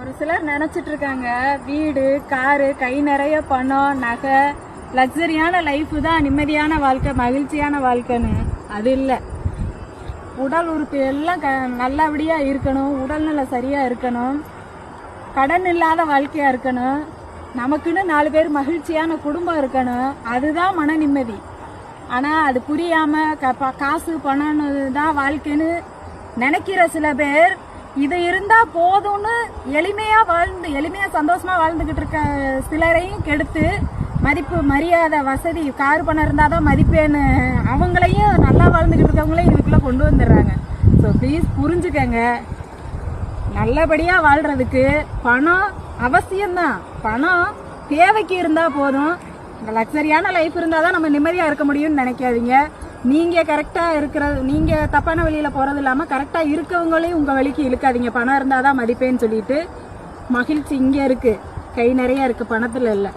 ஒரு சிலர் நினைச்சிட்டு இருக்காங்க வீடு காரு கை நிறைய பணம் நகை. லக்ஸரியான லைஃப் தான் நிம்மதியான வாழ்க்கை மகிழ்ச்சியான வாழ்க்கைன்னு. அது இல்லை. உடல் உறுப்பு எல்லாம் க நல்லபடியாக இருக்கணும் உடல்நிலை சரியாக இருக்கணும். கடன் இல்லாத வாழ்க்கையாக இருக்கணும். நமக்குன்னு நாலு பேர் மகிழ்ச்சியான குடும்பம் இருக்கணும். அதுதான் மன நிம்மதி. ஆனால் அது புரியாமல் க- ப- காசு பணம்னு தான் வாழ்க்கைன்னு நினைக்கிற சில பேர் இது இருந்தா போதும்னு எளிமையா வாழ்ந்து எளிமையா சந்தோஷமா வாழ்ந்துகிட்டு இருக்க சிலரையும் கெடுத்து மதிப்பு மரியாதை வசதி கார் பணம் இருந்தாதான் மதிப்பேன்னு அவங்களையும் நல்லா வாழ்ந்துகிட்டு இருக்கவங்களையும் இதுக்குள்ள கொண்டு வந்துடுறாங்க. ஸோ ப்ளீஸ் புரிஞ்சுக்கங்க. நல்லபடியா வாழ்றதுக்கு பணம் அவசியம்தான். பணம் தேவைக்கு இருந்தா போதும். இந்த லக்ஸரியான லைஃப் இருந்தால் தான் நம்ம நிம்மதியாக இருக்க முடியும்னு நினைக்காதீங்க. நீங்க கரெக்டா இருக்கிறது நீங்க தப்பான வழியில போறது இல்லாம கரெக்டா இருக்கவங்களையும் உங்க வழிக்கு இழுக்காதீங்க. பணம் இருந்தாதான் மதிப்பேன்னு சொல்லிட்டு மகிழ்ச்சி இங்க இருக்கு. கை நிறைய இருக்கு பணத்துல இல்லை.